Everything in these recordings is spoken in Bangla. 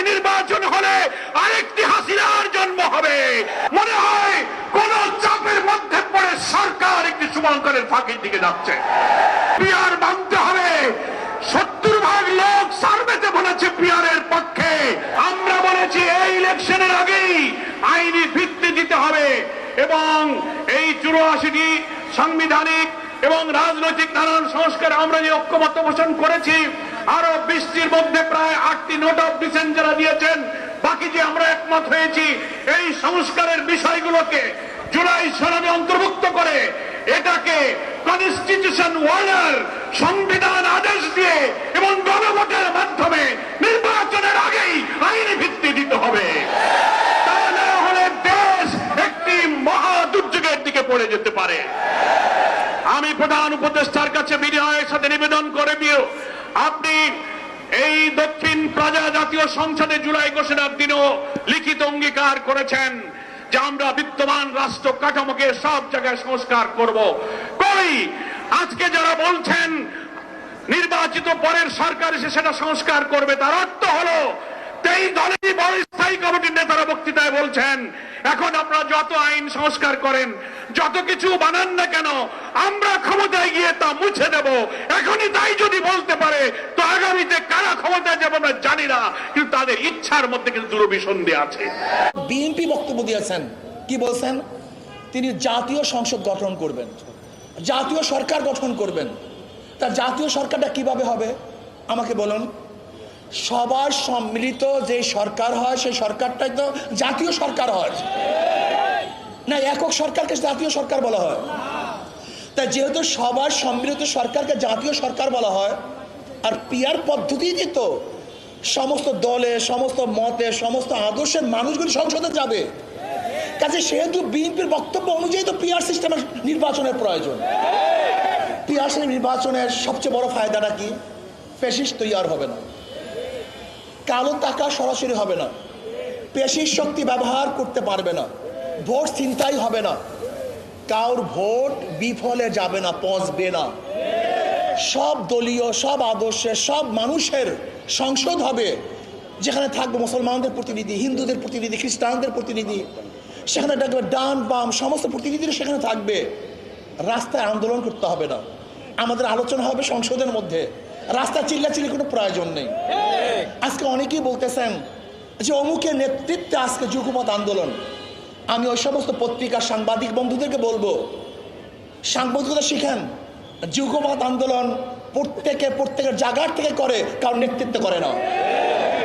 এই নির্বাচন হলে আরেকটি হাসিনার জন্ম হবে। মনে হয় কোন চাপের মধ্যে পড়ে সরকার একটি শুভঙ্করের ফাঁকির দিকে যাচ্ছে। পিয়ার মানতে হবে। সত্তর ভাগ লোক সার্ভেতে বলেছে পিয়ারের পক্ষে। আমরা বলেছি এই ইলেকশনের আগেই আইনি ভিত্তি দিতে হবে এবং এই চুরাশিটি সাংবিধানিক এবং রাজনৈতিক নানান সংস্কার আমরা যে ঐক্যমত্য পোষণ করেছি আরও বৃষ্টির মধ্যে প্রায় আটটি নোট অফ ডিসেন্ট যারা দিয়েছেন, বাকি যে আমরা একমত হয়েছি, এই সংস্কারের বিষয়গুলোকে জুলাই সনদে অন্তর্ভুক্ত করে এটাকে কনস্টিটিউশন ওয়ার্ডার সংবিধান আদেশ দিয়ে এবং গণভোটের মাধ্যমে নির্বাচনের আগেই আইনি ভিত্তি দিতে হবে। তা না হলে দেশ একটি মহা দুর্যোগের দিকে পড়ে যেতে পারে। আমি প্রধান উপদেষ্টার কাছে বিনয়ের সাথে নিবেদন করে দিও। আপনি এই দক্ষিণ প্রজা জাতীয় সংসদে জুলাই ঘোষণার দিনও লিখিত অঙ্গীকার করেছেন যে আমরা বিদ্যমান রাষ্ট্র কাঠামোকে সব জায়গায় সংস্কার করব। কই? আজকে যারা বলছেন নির্বাচিত পরের সরকার এসে সেটা সংস্কার করবে, তার অর্থ হলো এই দলেরই বড় স্থায়ী বলছেন, এখন আপনারা যত আইন সংস্কার করেন, যত কিছু বানান না কেন, আমরা ক্ষমতায় গিয়ে তা মুছে দেব। এখনই তাই যদি বলতে পারে, তো আগামীতে কারা ক্ষমতায় যাবে আমরা জানি না, কিন্তু তাদের ইচ্ছার মধ্যে কিন্তু দুরভিসন্ধি আছে। বিএনপি বক্তব্য দিয়েছেন। কি বলছেন? তিনি জাতীয় সংসদ গঠন করবেন, জাতীয় সরকার গঠন করবেন। তা জাতীয় সরকারটা কীভাবে হবে? আমাকে বলুন। সবার সম্মিলিত যে সরকার হয়, সেই সরকারটাই তো জাতীয় সরকার হয়। না, একক সরকারকে জাতীয় সরকার বলা হয়। তা যেহেতু সবার সম্মিলিত সরকারকে জাতীয় সরকার বলা হয়, আর পিয়ার পদ্ধতিতে তো, সমস্ত দলে, সমস্ত মতে, সমস্ত আদর্শের মানুষগুলি সংসদে যাবে। কাজে সেহেতু বিএনপির বক্তব্য অনুযায়ী তো পিআর সিস্টেমের নির্বাচনের প্রয়োজন। পিআর নির্বাচনের সবচেয়ে বড় ফায়দাটা কি? ফেসিস তৈরি হবে না। কালো টাকা সরাসরি হবে না। পেশির শক্তি ব্যবহার করতে পারবে না। ভোট চিন্তাই হবে না। কাউর ভোট বিফলে যাবে না, পচবে না। সব দলীয়, সব আদর্শের, সব মানুষের সংসদ হবে, যেখানে থাকবে মুসলমানদের প্রতিনিধি, হিন্দুদের প্রতিনিধি, খ্রিস্টানদের প্রতিনিধি। সেখানে দেখবে ডান, বাম, সমস্ত প্রতিনিধিরা সেখানে থাকবে। রাস্তায় আন্দোলন করতে হবে না। আমাদের আলোচনা হবে সংসদের মধ্যে। রাস্তা চিল্লাচিল্লি কোনো প্রয়োজন নেই। আজকে অনেকেই বলতেছেন যে অমুকের নেতৃত্বে আজকে যুগমত আন্দোলন। আমি ওই সমস্ত পত্রিকার সাংবাদিক বন্ধুদেরকে বলব, সাংবাদিকতা শিখেন। যুগমত আন্দোলন প্রত্যেকে, প্রত্যেকের জায়গার থেকে করে, কারণ নেতৃত্ব করে না।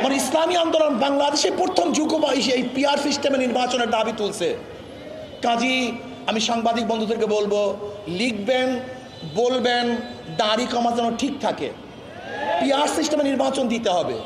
মানে ইসলামী আন্দোলন বাংলাদেশে প্রথম যুগমত এই পিআর সিস্টেমে নির্বাচনের দাবি তুলছে। কাজী, আমি সাংবাদিক বন্ধুদেরকে বলব, লিখবেন, বলবেন, দাড়ি কমা যেন ঠিক থাকে। পিআর সিস্টেমে নির্বাচন দিতে হবে।